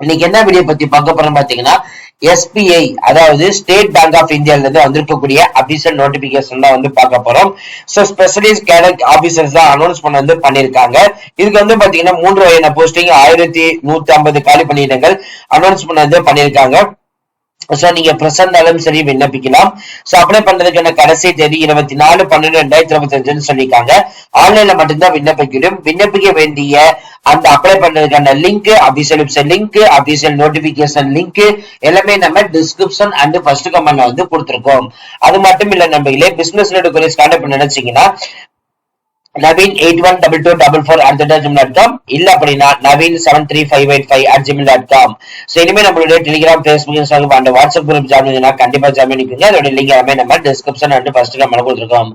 இன்னைக்கு என்ன வீடியோ பத்தி பார்க்க போறோம் பாத்தீங்கன்னா எஸ்பிஐ அதாவது ஸ்டேட் பேங்க் ஆஃப் இந்தியால இருந்து வந்திருக்கக்கூடிய அபிஷியல் நோட்டிபிகேஷன் தான் வந்து பார்க்க போறோம். சோ ஸ்பெஷலிஸ்ட் கேடட் ஆபீசர்ஸ் தான் அனௌன்ஸ் பண்ண வந்து பண்ணிருக்காங்க இதுக்கு வந்து பாத்தீங்கன்னா மூன்று வகையான போஸ்டிங் ஆயிரத்தி நூத்தி ஐம்பது காலி பணியிடங்கள் அனௌன்ஸ் பண்ண வந்து பண்ணிருக்காங்க சோ நீங்க பிரசந்தாலும் சரி விண்ணப்பிக்கலாம். சோ அப்ளை பண்றதுக்கான கடைசி தேதி இருபத்தி நாலு பன்னெண்டு ரெண்டாயிரத்தி இருபத்தி அஞ்சுன்னு சொல்லியிருக்காங்க. ஆன்லைன்ல மட்டும்தான் விண்ணப்பிக்கணும். விண்ணப்பிக்க வேண்டிய அந்த அப்ளை பண்றதுக்கான link official website link official notification link எல்லாமே நம்ம டிஸ்கிரிப்ஷன் அண்ட் ஃபர்ஸ்ட் கமெண்ட்ல வந்து கொடுத்துருக்கோம். அது மட்டும் இல்ல நம்பர்களே பிசினஸ் கொரிஸ் கான்டாக்ட் பண்ண நினைச்சீங்கன்னா Naveen eight one double two double four at dot com இல்ல அப்படின்னா Naveen seven three five eight five at gym dot com so இனிமே நம்மளுடைய Telegram Facebook Instagram and WhatsApp group join பண்ணீங்கன்னா கண்டிப்பா ஜாயின் பண்ணிக்கோங்க. அதோட லிங்க் எல்லாமே நம்ம டிஸ்கிரிப்ஷன் அண்ட் ஃபர்ஸ்ட் நம்ம கொடுத்துருக்கோம்.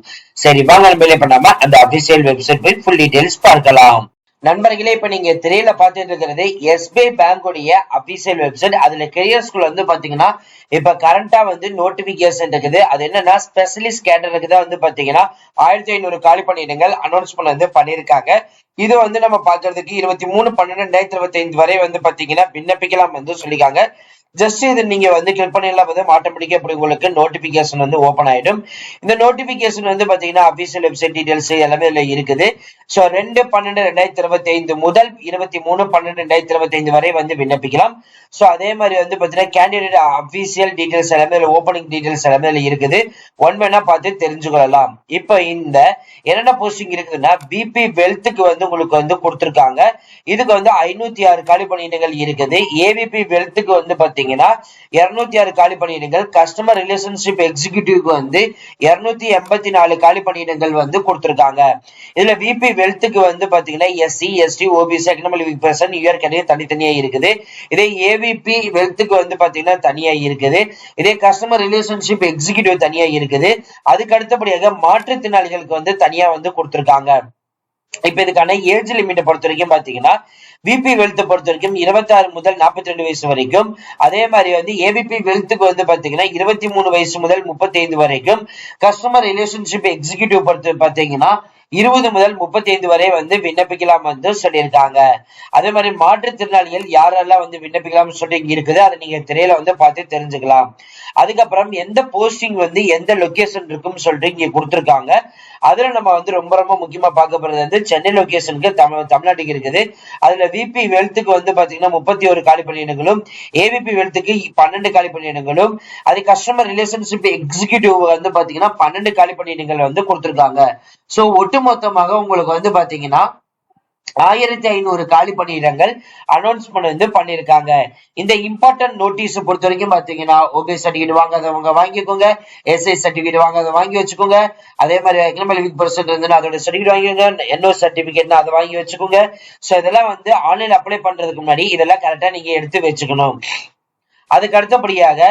சரி வாங்க நம்ம பண்ணாம அந்த அபிஷியல் வெப்சைட் போய் ஃபுல் டீடைல்ஸ் பார்க்கலாம். நண்பர்களே இப்ப நீங்க திரையில பார்த்துட்டு இருக்கிறது எஸ்பிஐ பேங்கோடைய அபிஷியல் வெப்சைட் அதுல கெரியர் ஸ்கூல் வந்து பாத்தீங்கன்னா இப்ப கரண்டா வந்து நோட்டிபிகேஷன் இருக்குது. அது என்னன்னா ஸ்பெஷலிஸ்ட் கேட்டருக்கு தான் வந்து பாத்தீங்கன்னா ஆயிரத்தி ஐநூறு காலி பணியிடங்கள் அனௌன்ஸ் வந்து பண்ணிருக்காங்க இது வந்து நம்ம பாக்குறதுக்கு இருபத்தி மூணு பன்னெண்டு ரெண்டாயிரத்தி இருபத்தி ஐந்து வரை வந்து பாத்தீங்கன்னா விண்ணப்பிக்கலாம் வந்து சொல்லிக்காங்க ஜஸ்ட் இது நீங்க வந்து கிளிக் பண்ணலாம் வந்து ஆட்டோமேட்டிக்கா இப்படி உங்களுக்கு நோட்டிபிகேஷன் வந்து ஓப்பன் ஆயிடும். இந்த நோட்டிபிகேஷன் வந்து பாத்தீங்கன்னா அபிஷியல் வெப்சைட் டீடைல்ஸ் எல்லாமே இதுல இருக்குது. ஸோ ரெண்டு பன்னெண்டு ரெண்டாயிரத்தி இருபத்தி ஐந்து முதல் இருபத்தி மூணு பன்னெண்டு ரெண்டாயிரத்தி இருபத்தி ஐந்து வரை வந்து விண்ணப்பிக்கலாம். ஸோ அதே மாதிரி வந்து பாத்தீங்கன்னா கேண்டிடேட் அபிஷியல் டீடைல்ஸ் எல்லாமே ஓப்பனிங் டீடைல்ஸ் எல்லாமே இதுல இருக்குது. ஒன் வேணா பார்த்து தெரிஞ்சுக்கொள்ளலாம். இப்போ இந்த என்னென்ன போஸ்டிங் இருக்குதுன்னா பிபி வெல்த்துக்கு வந்து உங்களுக்கு வந்து கொடுத்துருக்காங்க. இதுக்கு வந்து ஐநூத்தி ஆறு காலி பணியிடங்கள் இருக்குது. ஏவிபி வெல்த்துக்கு வந்து பாத்தீங்கன்னா இருநூத்தி ஆறு காலி பணியிடங்கள் கஸ்டமர் ரிலேஷன்ஷிப் எக்ஸிகியூட்டிவ்க்கு வந்து இருநூத்தி எண்பத்தி நாலு காலி பணியிடங்கள் வந்து கொடுத்துருக்காங்க. இதுல விபி வெல்த்துக்கு வந்து பாத்தீங்கன்னா SC ST OBC economic person UR category தனித்தனியா இருக்குது. இதே ஏவிபி வெல்த்துக்கு வந்து பாத்தீங்கன்னா தனியா இருக்குது. இதே கஸ்டமர் ரிலேஷன்ஷிப் எக்ஸிகியூட்டிவ் தனியா இருக்குது. அதுக்கு அடுத்தபடியாக மாற்றுத்திறனாளிகளுக்கு வந்து தனியா வந்து கொடுத்துருக்காங்க. இப்ப இதுக்கான ஏஜ் லிமிட்டை பொறுத்த வரைக்கும் பாத்தீங்கன்னா விபி வெல்த் பொறுத்த வரைக்கும் இருபத்தி ஆறு முதல் நாற்பத்தி ரெண்டு வயசு வரைக்கும். அதே மாதிரி வந்து ஏபிபி வெல்த்துக்கு வந்து பாத்தீங்கன்னா இருபத்தி மூணு வயசு முதல் முப்பத்தி ஐந்து வரைக்கும் கஸ்டமர் ரிலேஷன்ஷிப் எக்ஸிகியூட்டிவ் பொறுத்து பாத்தீங்கன்னா இருபது முதல் முப்பத்தி ஐந்து வரை வந்து விண்ணப்பிக்கலாம் வந்து சொல்லியிருக்காங்க. அதே மாதிரி மாற்றுத்திறனாளிகள் யாரெல்லாம் வந்து விண்ணப்பிக்கலாம்னு சொல்லி இருக்குது அதை நீங்க திரையில வந்து பார்த்து தெரிஞ்சுக்கலாம். அதுக்கப்புறம் எந்த போஸ்டிங் வந்து எந்த லொக்கேஷன் இருக்குன்னு சொல்லிட்டு இங்க கொடுத்துருக்காங்க. அதுல நம்ம வந்து ரொம்ப ரொம்ப முக்கியமா பார்க்க போறது வந்து சென்னை லொக்கேஷனுக்கு தமிழ் தமிழ்நாட்டுக்கு இருக்குது. அதுல விபி வெல்த்துக்கு வந்து பாத்தீங்கன்னா முப்பத்தி ஒரு காலி பணியிடங்களும் ஏவிபி வெல்த்துக்கு பன்னெண்டு காலி பணியிடங்களும் அது கஸ்டமர் ரிலேஷன்ஷிப் எக்ஸிகியூட்டிவ் வந்து பாத்தீங்கன்னா பன்னெண்டு காலி பணியிடங்கள் வந்து கொடுத்துருக்காங்க. சோ ஒட்டுமொத்தமாக உங்களுக்கு வந்து பாத்தீங்கன்னா ஆயிரத்தி ஐநூறு காலி பணியிடங்கள் அனௌன்ஸ்மெண்ட் வந்து பண்ணியிருக்காங்க. இந்த இம்பார்ட்டன்ட் நோட்டீஸ் பொறுத்த வரைக்கும் பாத்தீங்கன்னா ஓபி சர்டிஃபிகேட் வாங்காதவங்க வாங்கிக்கோங்க. எஸ்ஐ சர்டிஃபிகேட் வாங்காத வாங்கி வச்சுக்கோங்க. அதே மாதிரி எக்கனாமிக் பர்சன்ட் இருந்ததுன்னா அதோட சர்டிஃபிகேட் வாங்கிக்கோங்க. என்ஓ சர்டிஃபிகேட்னா அதை வாங்கி வச்சுக்கோங்க. சோ இதெல்லாம் வந்து ஆன்லைன் அப்ளை பண்றதுக்கு முன்னாடி இதெல்லாம் கரெக்டா நீங்க எடுத்து வச்சுக்கணும். அதுக்கு அடுத்தபடியாக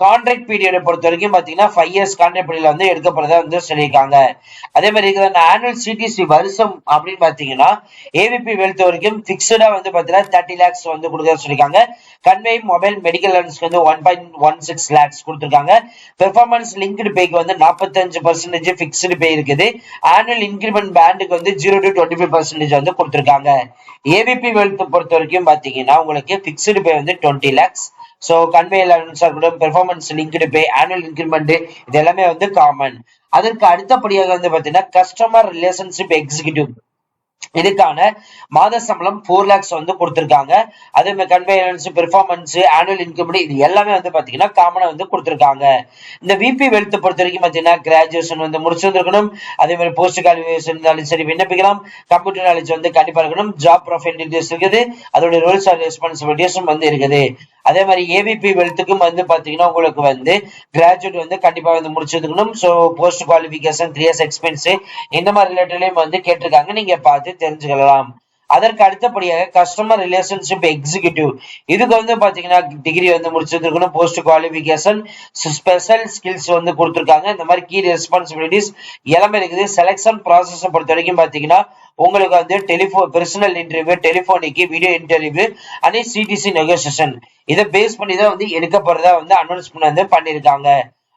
கான்ட்ராக்ட் பீரியடை பொறுத்த வரைக்கும் பாத்தீங்கன்னா ஃபைவ் இயர்ஸ் கான்ட்ராக்ட் பீரியட்ல வந்து எடுக்கப்படுறதா வந்து சொல்லியிருக்காங்க. அதே மாதிரி இருக்கிற ஆனுவல் சிடிசி வருஷம் அப்படின்னு பாத்தீங்கன்னா ஏவிபி வெல்த் வரைக்கும் பிக்சடா வந்து பாத்தீங்கன்னா தேர்ட்டி லேக்ஸ் வந்து கொடுக்க சொல்லியிருக்காங்க. கன்வே மொபைல் மெடிக்கல் லோன்ஸ்க்கு வந்து one point one six lakhs கொடுத்துருக்காங்க. பெர்ஃபார்மன்ஸ் லிங்க்டு பேக்கு வந்து நாற்பத்தஞ்சு பர்சன்டேஜ் ஃபிக்ஸ்டு பே இருக்குது. ஆனுவல் இன்க்ரிமெண்ட் பேண்டுக்கு வந்து zero to twenty five percentage வந்து கொடுத்துருக்காங்க. ஏபிபி வெல்த் பொறுத்த வரைக்கும் பாத்தீங்கன்னா உங்களுக்கு ஃபிக்ஸ்டு பே வந்து டுவெண்ட்டி லேக்ஸ் ஸோ கன்வே அலவன்ஸா இருக்கட்டும் performance linked pay annual increment இது எல்லாமே வந்து காமன் அதற்கு அடுத்தபடியாக வந்து பாத்தீங்கன்னா கஸ்டமர் ரிலேஷன்ஷிப் எக்ஸிகியூட்டிவ் இதுக்கான மாத சம்பளம் ஃபோர் லேக்ஸ் வந்து கொடுத்துருக்காங்க. அதே மாதிரி கன்வேயன்ஸ் பெர்ஃபார்மன்ஸ் ஆனுவல் இன்கம் இது எல்லாமே வந்து பார்த்தீங்கன்னா காமனாக வந்து கொடுத்துருக்காங்க. இந்த விபி வெல்த் பொறுத்த வரைக்கும் பார்த்தீங்கன்னா கிராஜுவேஷன் வந்து முடிச்சிருந்திருக்கணும் அதே மாதிரி போஸ்ட் கிராஜுவேஷன் இருந்தாலும் சரி விண்ணப்பிக்கலாம். கம்ப்யூட்டர் நாலேஜ் வந்து கண்டிப்பாக இருக்கணும். ஜாப் ப்ரொஃபைல் டீடைல்ஸ் இருக்குது. அதோட ரூல்ஸ் அண்ட் ரெஸ்பான்சிபிலிட்டிஸும் வந்து இருக்குது. அதே மாதிரி ஏவிபி வெல்த்துக்கும் வந்து பாத்தீங்கன்னா உங்களுக்கு வந்து கிராஜுவேட் வந்து கண்டிப்பா வந்து முடிச்சிருக்கணும். So post qualification three years experience இந்த மாதிரி ரிலேட்டட்லையும் வந்து கேட்டிருக்காங்க. நீங்க பார்த்து தெரிஞ்சுக்கலாம். அதற்கு அடுத்தபடியாக கஸ்டமர் ரிலேஷன்ஷிப் எக்ஸிகியூட்டிவ் இதுக்கு வந்து பாத்தீங்கன்னா டிகிரி வந்து முடிச்சிருக்கணும். போஸ்ட் குவாலிஃபிகேஷன் ஸ்பெஷல் ஸ்கில்ஸ் வந்து கொடுத்துருக்காங்க. இந்த மாதிரி கீ ரெஸ்பான்சிபிலிட்டிஸ் எல்லாமே இருக்குது. செலெக்ஷன் ப்ராசஸை பொறுத்த வரைக்கும் பாத்தீங்கன்னா உங்களுக்கு வந்து telephone personal interview telephonic video interview and CTC negotiation இதை பேஸ் பண்ணி தான் வந்து எடுக்கப்படுறதா வந்து அனௌன்ஸ்மெண்ட் வந்து பண்ணியிருக்காங்க.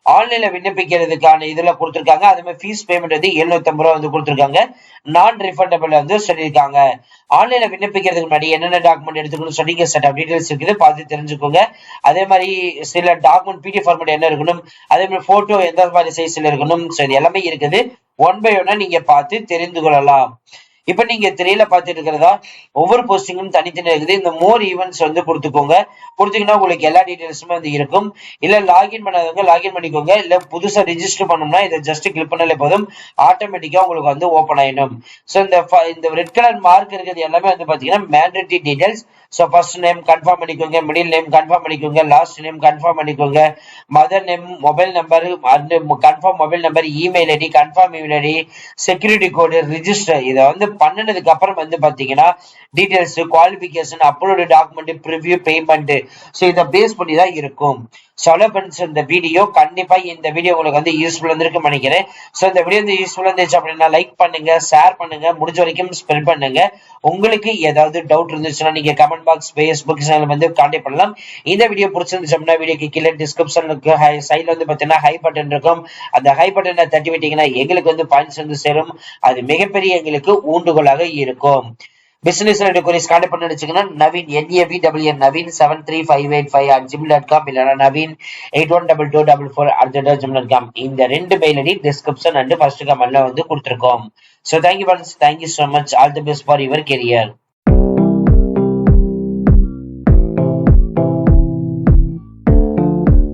ஆன்லைன்ல விண்ணப்பிக்கிறதுக்கான இதுல கொடுத்துருக்காங்க. அது மாதிரி ஃபீஸ் பேமெண்ட் வந்து எழுநூத்தி ஐம்பது ரூபா வந்து கொடுத்துருக்காங்க. நான் ரிஃபண்டபிள் வந்து சொல்லியிருக்காங்க. ஆன்லைன்ல விண்ணப்பிக்கிறதுக்கு முன்னாடி என்னென்ன டாக்குமெண்ட் எடுத்துக்கணும் சொன்னீங்க செட் ஆஃப் டீடைல்ஸ் இருக்குது. பார்த்து தெரிஞ்சுக்கோங்க. அதே மாதிரி சில டாக்குமெண்ட் பிடிஎஃப் ஃபார்மேட் என்ன இருக்கணும்? அதே மாதிரி போட்டோ எந்த மாதிரி சைஸ்ல இருக்கணும்? ஸோ இது எல்லாமே இருக்குது. ஒன் பை ஒன்னா நீங்க பார்த்து தெரிந்து கொள்ளலாம். இப்ப நீங்க திரையில பாத்துட்டு இருக்கிறதா ஒவ்வொரு போஸ்டிங்கும் தனித்தனி இருக்குது. இந்த மோர் ஈவெண்ட்ஸ் வந்து கொடுத்துக்கோங்க. கொடுத்தீங்கன்னா உங்களுக்கு எல்லா டீடைல்ஸுமே வந்து இருக்கும். இல்ல லாகின் பண்ணாதவங்க லாகின் பண்ணிக்கோங்க. இல்ல புதுசா ரிஜிஸ்டர் பண்ணோம்னா இதை ஜஸ்ட் கிளிக் பண்ணாலே போதும். ஆட்டோமேட்டிக்கா உங்களுக்கு வந்து ஓப்பன் ஆயிடும். ஸோ இந்த இந்த ரெட் கலர் மார்க் இருக்கிறது எல்லாமே வந்து பாத்தீங்கன்னா mandatory details so first name confirm பண்ணிக்கோங்க மிடில் நேம் கன்ஃபார்ம் பண்ணிக்கோங்க லாஸ்ட் நேம் கன்ஃபார்ம் பண்ணிக்கோங்க mother name mobile number confirm mobile number email ID confirm email ID security code register இதை வந்து பண்ணினதுக்கு அப்புறம் வந்து பாத்தீங்கன்னா details qualification upload document preview payment so இதை பேஸ் பண்ணி தான் இருக்கும் சொலபன்ஸ் இந்த வீடியோ கண்டிப்பா இந்த வீடியோ உங்களுக்கு வந்து யூஸ்ஃபுல் இருந்திருக்குன்னு நினைக்கிறேன். ஸோ இந்த வீடியோ வந்து யூஸ்ஃபுல் இருந்துச்சு அப்படின்னா லைக் பண்ணுங்க ஷேர் பண்ணுங்க முடிஞ்ச வரைக்கும் ஸ்பெல் பண்ணுங்க. உங்களுக்கு ஏதாவது டவுட் இருந்துச்சுன்னா நீங்க கமெண்ட் பாக்ஸ் ஃபேஸ்புக் சேனல் வந்து கான்டாக்ட் பண்ணலாம். இந்த வீடியோ பிடிச்சிருந்துச்சு அப்படின்னா வீடியோக்கு கீழே டிஸ்கிரிப்ஷனுக்கு ஹை சைட்ல வந்து பார்த்தீங்கன்னா ஹை பட்டன் இருக்கும். அந்த ஹை பட்டனை தட்டி விட்டீங்கன்னா எங்களுக்கு வந்து பாயிண்ட்ஸ் வந்து சேரும். அது மிகப்பெரிய எங்களுக்கு ஊண்டுகோலாக இருக்கும். பிசினஸ் ரெடிகோரிஸ் கொரிஸ் பண்ண பண்ணி Naveen NAB W Naveen seven three five eight five at Gmail dot com இல்லைனா Naveen eight one double two double four at Gmail dot com இந்த ரெண்டு mail ID description and first கமெண்ட்ல வந்து கொடுத்துருக்கோம். So thank you friends thank you so much all the best for your career